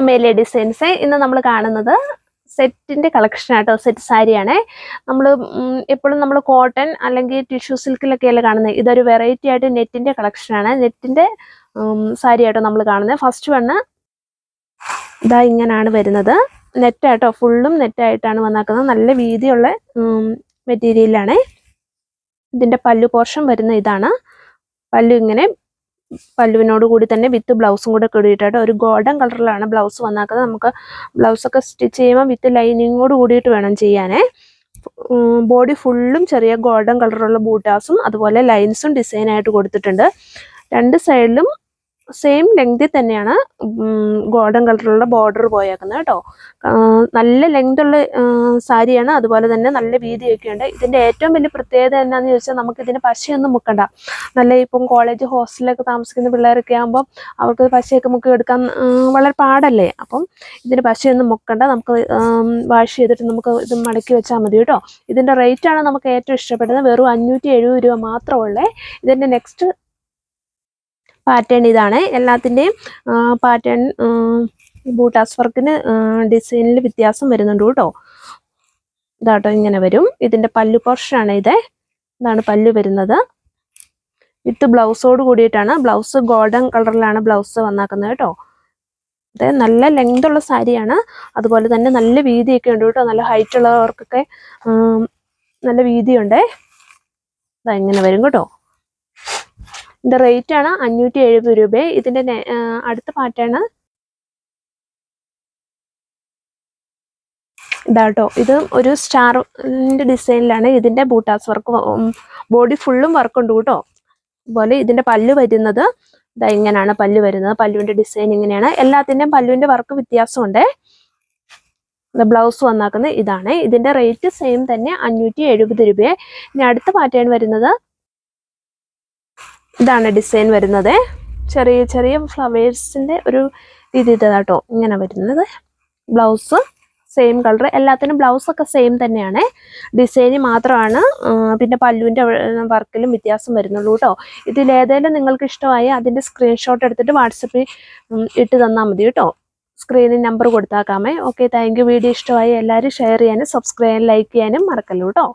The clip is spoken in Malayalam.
Amelia designs. ഇന്ന് നമ്മൾ കാണുന്നത് സെറ്റിന്റെ കളക്ഷൻ ആട്ടോ സെറ്റ് സാരിയാണേ. നമ്മൾ എപ്പോഴും നമ്മൾ കോട്ടൺ അല്ലെങ്കിൽ ടിഷ്യൂ സിൽക്കിലൊക്കെ അല്ലേ കാണുന്നത് ഇതൊരു വെറൈറ്റി ആയിട്ട് നെറ്റിന്റെ കളക്ഷനാണ് നെറ്റിന്റെ സാരി ആട്ടോ നമ്മൾ കാണുന്നത് ഫസ്റ്റ് വണ്ണ് ഇതാ ഇങ്ങനെയാണ് വരുന്നത്. നെറ്റാട്ടോ ഫുള്ളും നെറ്റായിട്ടാണ് വന്നാക്കുന്നത്. നല്ല വീതിയുള്ള മെറ്റീരിയലാണ് ഇതിന്റെ പല്ലു പോർഷൻ വരുന്ന ഇതാണ്. പല്ലു ഇങ്ങനെ പല്ലുവിനോട് കൂടി തന്നെ വിത്ത് ബ്ലൗസും കൂടെ കൂടിയിട്ടായിട്ട് ഒരു ഗോൾഡൻ കളറിലാണ് ബ്ലൗസ് വന്നാക്കുന്നത് നമുക്ക് ബ്ലൗസൊക്കെ സ്റ്റിച്ച് ചെയ്യുമ്പോൾ വിത്ത് ലൈനിങ്ങോട് കൂടിയിട്ട് വേണം ചെയ്യാനേ. ബോഡി ഫുള്ളും ചെറിയ ഗോൾഡൻ കളറുള്ള ബൂട്ടാസും അതുപോലെ ലൈൻസും ഡിസൈനായിട്ട് കൊടുത്തിട്ടുണ്ട്. രണ്ട് സൈഡിലും സെയിം ലെങ്തിൽ തന്നെയാണ് ഗോൾഡൻ കളറിലുള്ള ബോർഡർ പോയേക്കുന്നത് കേട്ടോ. നല്ല ലെങ്ത് ഉള്ള സാരിയാണ്. അതുപോലെ തന്നെ നല്ല വീതിയൊക്കെ ഉണ്ട്. ഇതിന്റെ ഏറ്റവും വലിയ പ്രത്യേകത എന്നാന്ന് ചോദിച്ചാൽ നമുക്ക് ഇതിന് പശയൊന്നും മുക്കണ്ട. നല്ല ഇപ്പം കോളേജ് ഹോസ്റ്റലിലൊക്കെ താമസിക്കുന്ന പിള്ളേരൊക്കെ ആകുമ്പോൾ അവർക്ക് പശയൊക്കെ മുക്കി എടുക്കാൻ വളരെ പാടല്ലേ? അപ്പം ഇതിന് പശയൊന്നും മുക്കണ്ട. നമുക്ക് വാഷ് ചെയ്തിട്ട് നമുക്ക് ഇത് മടക്കി വെച്ചാൽ മതി കേട്ടോ. ഇതിന്റെ റേറ്റാണ് നമുക്ക് ഏറ്റവും ഇഷ്ടപ്പെട്ടത്. വെറും അഞ്ഞൂറ്റി രൂപ മാത്രമുള്ളേ ഇതിന്റെ നെക്സ്റ്റ് പാറ്റേൺ ഇതാണ്. എല്ലാത്തിന്റെയും പാറ്റേൺ ബൂട്ടാസ് വർക്കിന് ഡിസൈനിൽ വ്യത്യാസം വരുന്നുണ്ട് കേട്ടോ. ഇതാട്ടോ ഇങ്ങനെ വരും. ഇതിന്റെ പല്ലു പോർഷനാണ് ഇത്. ഇതാണ് പല്ലു വരുന്നത്. വിത്ത് ബ്ലൗസോട് കൂടിയിട്ടാണ്. ബ്ലൗസ് ഗോൾഡൻ കളറിലാണ് ബ്ലൗസ് വന്നാക്കുന്നത് കേട്ടോ. ഇത് നല്ല ലെങ്ത് ഉള്ള സാരിയാണ്. അതുപോലെ തന്നെ നല്ല വീതിയൊക്കെ ഉണ്ട് കേട്ടോ. നല്ല ഹൈറ്റ് ഉള്ളവർക്കൊക്കെ നല്ല വീതിയുണ്ട്. ഇതാ ഇങ്ങനെ വരും കേട്ടോ. ഇതിന്റെ റേറ്റ് ആണ് അഞ്ഞൂറ്റി എഴുപത് രൂപ ഇതിന്റെ അടുത്ത പാറ്റാണ് ഇതാട്ടോ. ഇത് ഒരു സ്റ്റാറിന്റെ ഡിസൈനിലാണ് ഇതിന്റെ ബൂട്ടാസ് വർക്ക് ബോഡി ഫുള്ളും വർക്ക് ഉണ്ട് കേട്ടോ. അതുപോലെ ഇതിന്റെ പല്ല് വരുന്നത് ഇതാ ഇങ്ങനെയാണ് പല്ല് വരുന്നത്. പല്ലുവിന്റെ ഡിസൈൻ ഇങ്ങനെയാണ്. എല്ലാത്തിന്റെയും പല്ലുവിന്റെ വർക്ക് വ്യത്യാസമുണ്ട്. ബ്ലൗസ് വന്നാക്കുന്നത് ഇതാണ്. ഇതിന്റെ റേറ്റ് സെയിം തന്നെ അഞ്ഞൂറ്റി എഴുപത് രൂപയെ. ഇനി അടുത്ത പാറ്റേൺ വരുന്നത് ഇതാണ് ഡിസൈൻ വരുന്നത്. ചെറിയ ചെറിയ ഫ്ലവേഴ്സിന്റെ ഒരു രീതി ഇങ്ങനെ വരുന്നത്. ബ്ലൗസ് സെയിം കളർ എല്ലാത്തിനും ബ്ലൗസ് ഒക്കെ സെയിം തന്നെയാണ്. ഡിസൈന് മാത്രമാണ്. പിന്നെ പല്ലുവിന്റെ വർക്കിലും വ്യത്യാസം വരുന്നുള്ളൂ കേട്ടോ ഇതിലേതെങ്കിലും നിങ്ങൾക്ക് ഇഷ്ടമായി അതിന്റെ സ്ക്രീൻഷോട്ട് എടുത്തിട്ട് വാട്സപ്പിൽ ഇട്ട് തന്നാൽ മതി കേട്ടോ സ്ക്രീനിൽ നമ്പർ കൊടുത്താക്കാമേ ഓക്കെ താങ്ക് വീഡിയോ ഇഷ്ടമായി എല്ലാവരും ഷെയർ ചെയ്യാനും സബ്സ്ക്രൈബ് ലൈക്ക് ചെയ്യാനും മറക്കല്ലോ കേട്ടോ